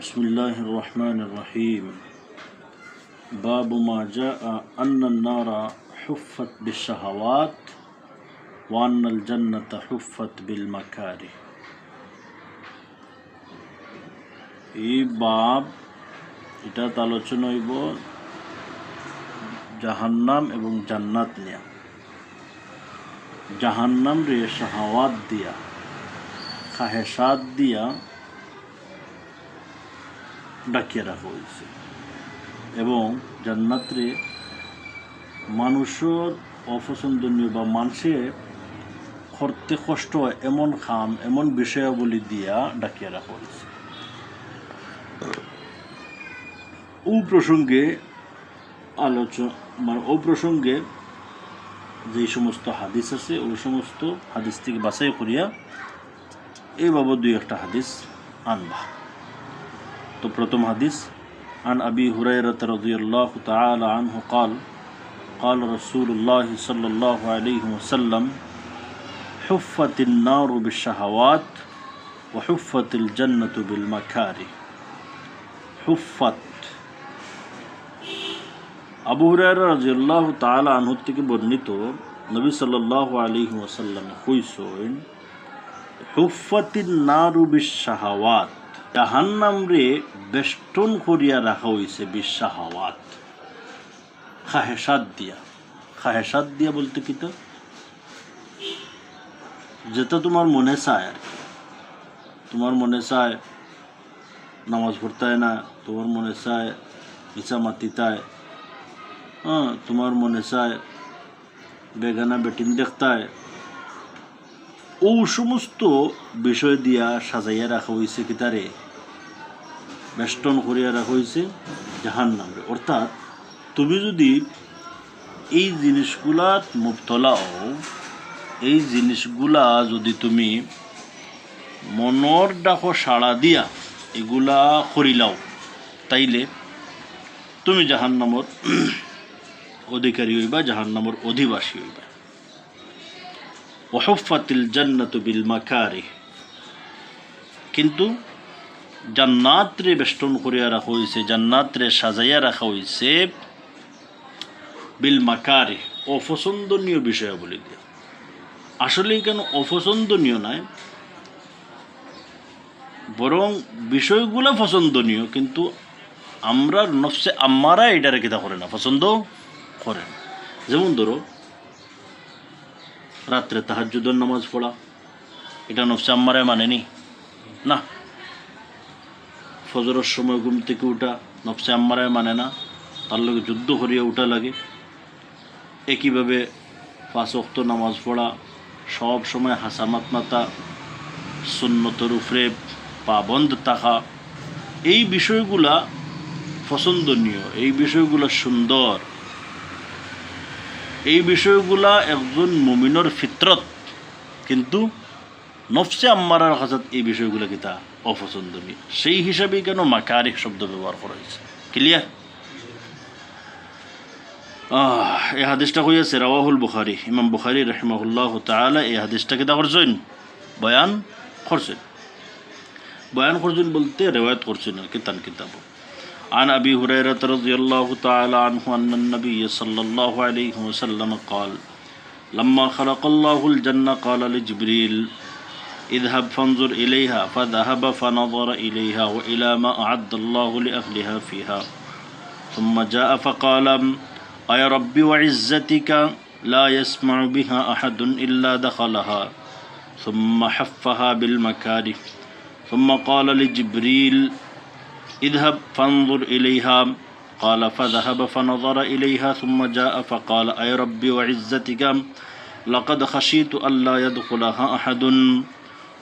بسم الله الرحمن الرحيم باب ما جاء أن النار حفت بالشهوات وأن الجنة حفت بالمكاره এই বাব এটাতে আলোচনা হইব জাহান্নাম এবং জান্নাত নিয়া জাহান্নাম রে শাহাওয়াত দিয়া খাহেসাত দিয়া ডাকিয়ে রাখা হয়েছে এবং জান্নাতরে মানুষের অপছন্দনীয় বা মানুষের করতে কষ্ট এমন খাম এমন বিষয়াবলী দিয়া ডাকিয়ে রাখা হয়েছে ও প্রসঙ্গে আলোচনা মানে ও প্রসঙ্গে যে সমস্ত হাদিস আছে, ওই সমস্ত হাদিস থেকে বাছাই করিয়া এই বাবদ দুই একটা হাদিস আনবা। তো প্রথম হাদিস عن أبي هريرة رضي الله تعالى عنه قال قال رسول الله صلى الله عليه وسلم حفت النار بالشهوات وحفت الجنة بالمكاره حفت আবু হুরায়রা রাজিয়াল্লাহু তাআলা আনহু থেকে বর্ণিত নবী সাল্লাল্লাহু আলাইহি ওয়াসাল্লাম কইছেন হুফাতিন নারু বিশাহাওয়াত জাহান্নাম রে বেষ্টন করিয়া রাখা হইছে বিশাহাওয়াত। খাহেসাত দিয়া। খাহেসাত দিয়া বলতে কি তো? যেটা তোমার মনে চায় আর তোমার মনে চায় নামাজ পড়তায় না, তোমার মনে চায় ইচ্ছা মাতিতায় হ্যাঁ তোমার মনে চায় বেগানা বেটিন দেখতায়। ও সমস্ত বিষয় দিয়া সাজাইয়া রাখা হয়েছে কি তারে? বেষ্টন করিয়া রাখা হয়েছে জাহান নামরে অর্থাৎ, তুমি যদি এই জিনিসগুলাত মুবতলা হও, এই জিনিসগুলা যদি তুমি মনর ডাকো সাড়া দিয়া, এগুলা করিলাও তাইলে তুমি জাহান নামর অধিকারী হইবা জাহান নামর অধিবাসী হইবা। ওহফাতিল জান্নাতু বিল মাকারি কিন্তু জান্নাতরে বেষ্টন করিয়া রাখা হয়েছে জান্নাতরে সাজাইয়া রাখা হয়েছে বিল মাকারি। অপছন্দনীয় বিষয়াবলী দিয়ে। আসলে কেন অপছন্দনীয় নয় বরং বিষয়গুলো পছন্দনীয়, কিন্তু আমরা নফসে আমারা এটারে কিতা করে না, পছন্দ করে না। যেমন ধরো, রাত্রে তাহাজুদের নামাজ পড়া, এটা নফসে আম্মারায় মানেনি। না ফজরের সময় ঘুম থেকে উঠা, নফসে আম্মারায় মানে না, তার লগে যুদ্ধ করিয়া উঠা লাগে। একইভাবে পাঁচ অক্ত নামাজ পড়া, সব সময় হাসামাত মাতা, সুন্নতর উপরে পাবন্ধ থাকা, এই বিষয়গুলা পছন্দনীয়, এই বিষয়গুলা সুন্দর। এই বিষয়গুলা একজন মুমিনর ফিতরত, কিন্তু নফসে আম্মারার কাছত এই বিষয়গুলো কিতা অপছন্দনীয় সেই হিসাবে কেন মাকারিক শব্দ ব্যবহার করা হয়েছে ক্লিয়ার এই হাদিসটা হইয়াছে রাওয়াহুল বুখারি ইমাম বুখারি রহমাহুল্লাহ তালা এই হাদিসটা কিতা করছেন বয়ান করছেন বয়ান করছেন বলতে রেওয়ায়ত করছেন আর কি তান কিতাব عن أبي هريرة رضي الله تعالى عنه أن النبي صلى الله عليه وسلم قال لما خلق الله الجنة قال لجبريل اذهب فانظر إليها فذهب فنظر إليها وإلى ما أعد الله لأهلها فيها. ثم جاء فقال أي رب وعزتك لا يسمع بها أحد إلا دخلها. ثم حفها بالمكاره. ثم قال لجبريل اذهب فانظر إليها. قال فذهب فنظر إليها. ثم جاء فقال أي ربي وعزتك لقد خشيت ألا يدخلها أحد.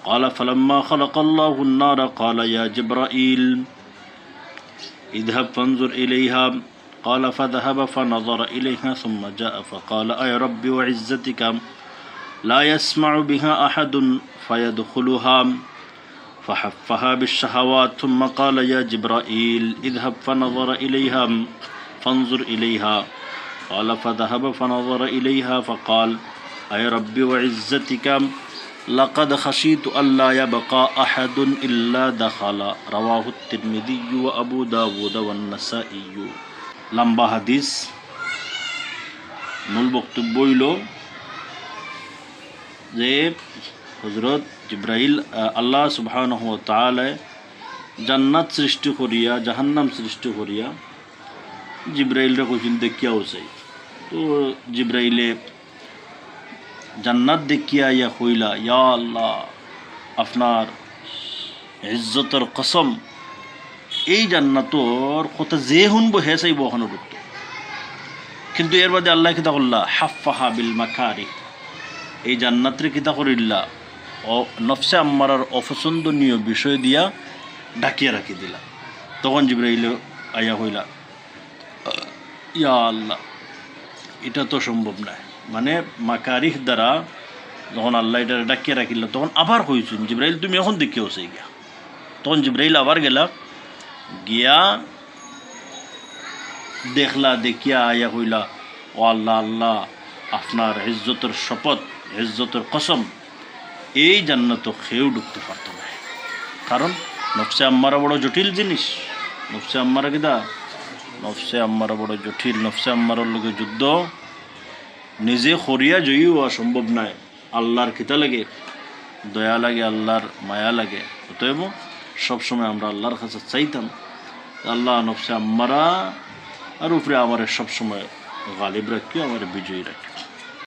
قال فلما خلق الله النار قال يا جبرائيل اذهب فانظر إليها. قال فذهب فنظر إليها ثم جاء فقال أي ربي وعزتك لا يسمع بها أحد فيدخلها. فحفها بالشهوات ثم قال يا جبرائيل اذهب فنظر إليها فانظر إليها. قال فذهب فنظر إليها فقال أي رب وعزتك লাকাদ খাশিতু আল্লা ইয়াবকা আহাদুন ইল্লা দাখালা রাওয়াহু তিরমিযি ওয়া আবু দাউদ ওয়া নাসাই লম্বা হাদিস মূল বক্তব্য হইল যে হজরত জিব্রাইল আহ, আল্লাহ সুবহানাহু ওয়া তাআলা জান্নাত সৃষ্টি করিয়া জাহান্নাম সৃষ্টি করিয়া জিব্রাইলরা কইছেন দেখিয়া চাই তো জিব্রাইলে জান্নাত দেখিয়া ইয়া কইলা, ইয়া আল্লাহ, আপনার ইজ্জতর কসম, এই জান্নাতর কথা যে শুনব হে চাইব ওখানে ঢুকতো কিন্তু এর বাদে আল্লাহ কিতা করলা হাফাহা বিল মাকারি এই জান্নাতরে কিতা করিল্লা ও নফসে আম্মারার অপছন্দনীয় বিষয় দিয়া ডাকিয়া রাখি দিলা। তখন জিব্রাইল আয়া হইলা ইয়া আল্লাহ, এটা তো সম্ভব নয়। মানে মাকারিহ দ্বারা যখন আল্লাহ এটা ডাকিয়ে রাখিল, তখন আবার কইছেন জিব্রাইল, তুমি এখন দেখে হচ্ছে গিয়া। তখন জিব্রাইল আবার গেলা, গিয়া দেখলা, দেখিয়া আয়া কইলা ও আল্লাহ আল্লাহ, আপনার ইজ্জতের শপথ ইজ্জতের কসম, এই জান্নাত খেয়েও ঢুকতে পারত না। কারণ নফসে আম্মারা বড় জটিল জিনিস। নফসে আম্মারা কিদা নফসে আম্মারা বড় জটিল, নফসে আম্মারার লোকে যুদ্ধ। নিজে খরিয়া জয়ী হওয়া সম্ভব নাই। আল্লাহর খিতা লাগে? দয়া লাগে, আল্লাহর মায়া লাগে। অতএব সবসময় আমরা আল্লাহর কাছে চাইতাম। আল্লাহ নফসে আম্মারা, আর উপরে আমার সবসময় গালিব রাখিও, আমার বিজয়ী রাখিও।